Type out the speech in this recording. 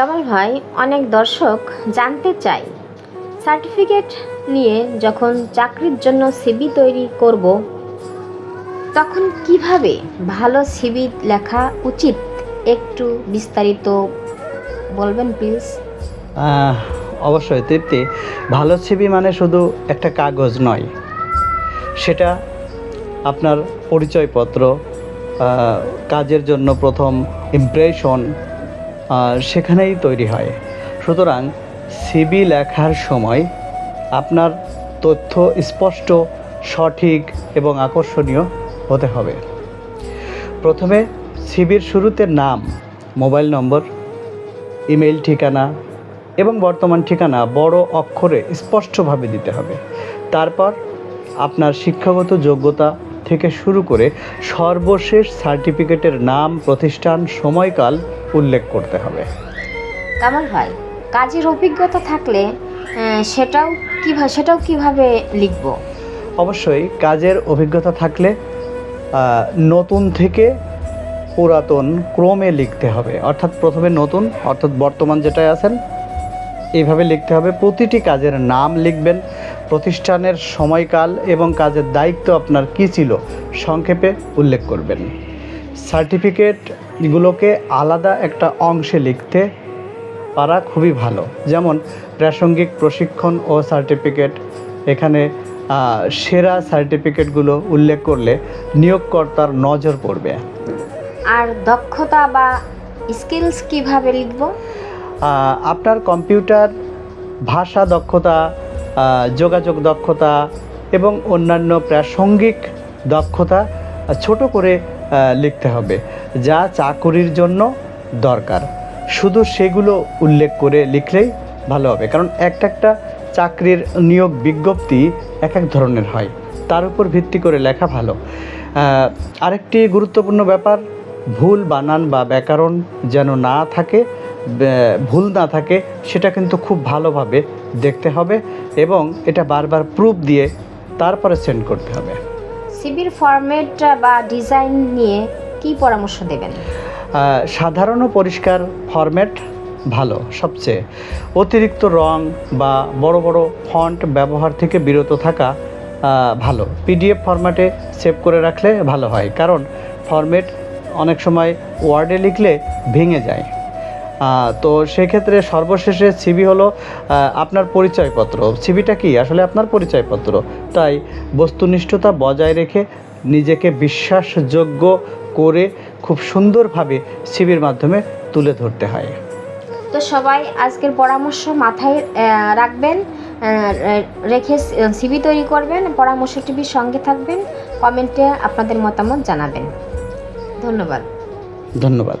কামাল ভাই অনেক দর্শক জানতে চাই সার্টিফিকেট নিয়ে যখন চাকরির জন্য সিবি তৈরি করব, তখন কীভাবে ভালো সিবি লেখা উচিত? একটু বিস্তারিত বলবেন, প্লিজ। অবশ্যই, তৃপ্তি। ভালো সিবি মানে শুধু একটা কাগজ নয়, সেটা আপনার পরিচয়পত্র কাজের জন্য প্রথম ইমপ্রেশন সেখানেই তৈরি হয়। সুতরাং সিবি লেখার সময় আপনার তথ্য স্পষ্ট, সঠিক এবং আকর্ষণীয় হতে হবে। প্রথমে সিবির শুরুতে নাম, মোবাইল নম্বর ইমেল ঠিকানা এবং বর্তমান ঠিকানা বড় অক্ষরে স্পষ্টভাবে দিতে হবে। তারপর আপনার শিক্ষাগত যোগ্যতা থেকে শুরু করে সর্বশেষ সার্টিফিকেটের নাম, প্রতিষ্ঠান, সময়কাল উল্লেখ করতে হবে। কামাল ভাই কাজের অভিজ্ঞতা থাকলে সেটাও কীভাবে সেটাও কীভাবে লিখব? অবশ্যই কাজের অভিজ্ঞতা থাকলে নতুন থেকে পুরাতন ক্রমে লিখতে হবে। অর্থাৎ প্রথমে নতুন অর্থাৎ বর্তমান যেটায় আছেন এইভাবে লিখতে হবে। প্রতিটি কাজের নাম লিখবেন প্রতিষ্ঠানের সময়কাল এবং কাজের দায়িত্ব আপনার কী ছিল সংক্ষেপে উল্লেখ করবেন। সার্টিফিকেটগুলোকে আলাদা একটা অংশে লিখতে পারা খুবই ভালো। যেমন প্রাসঙ্গিক প্রশিক্ষণ ও সার্টিফিকেট এখানে সেরা সার্টিফিকেটগুলো উল্লেখ করলে নিয়োগকর্তার নজর পড়বে। আর দক্ষতা বা স্কিলস কীভাবে লিখব? আপনার কম্পিউটার ভাষা দক্ষতা যোগাযোগ দক্ষতা এবং অন্যান্য প্রাসঙ্গিক দক্ষতা ছোট করে লিখতে হবে। যা চাকুরির জন্য দরকার। শুধু সেগুলো উল্লেখ করে লিখলেই ভালো হবে। কারণ একটা একটা চাকরির নিয়োগ বিজ্ঞপ্তি এক এক ধরনের হয়। তার উপর ভিত্তি করে লেখা ভালো। আরেকটি গুরুত্বপূর্ণ ব্যাপার, ভুল বানান বা ব্যাকরণ যেন না থাকে ভুল না থাকে, সেটা কিন্তু খুব ভালোভাবে দেখতে হবে এবং এটা বারবার প্রুফ দিয়ে তারপরে সেন্ড করতে হবে। সিবির ফরম্যাট বা ডিজাইন নিয়ে কি পরামর্শ দেবেন? সাধারণ পরিষ্কার ফরম্যাট ভালো, সবচেয়ে। অতিরিক্ত রং বা বড় বড় ফন্ট ব্যবহার থেকে বিরত থাকা ভালো। পিডিএফ ফরম্যাটে সেভ করে রাখলে ভালো হয়, কারণ ফরম্যাট অনেক সময় ওয়ার্ডে লিখলে ভেঙে যায়। তো সেক্ষেত্রে সর্বশেষে সিবি হলো আপনার পরিচয়পত্র। সিবিটা কি? আসলে আপনার পরিচয়পত্র। তাই বস্তুনিষ্ঠতা বজায় রেখে নিজেকে বিশ্বাসযোগ্য করে খুব সুন্দরভাবে সিবির মাধ্যমে তুলে ধরতে হয়। তো সবাই আজকের পরামর্শ মাথায় রাখবেন রেখে সিবি তৈরি করবেন পরামর্শ টিভির সঙ্গে থাকবেন কমেন্টে আপনাদের মতামত জানাবেন। ধন্যবাদ। ধন্যবাদ।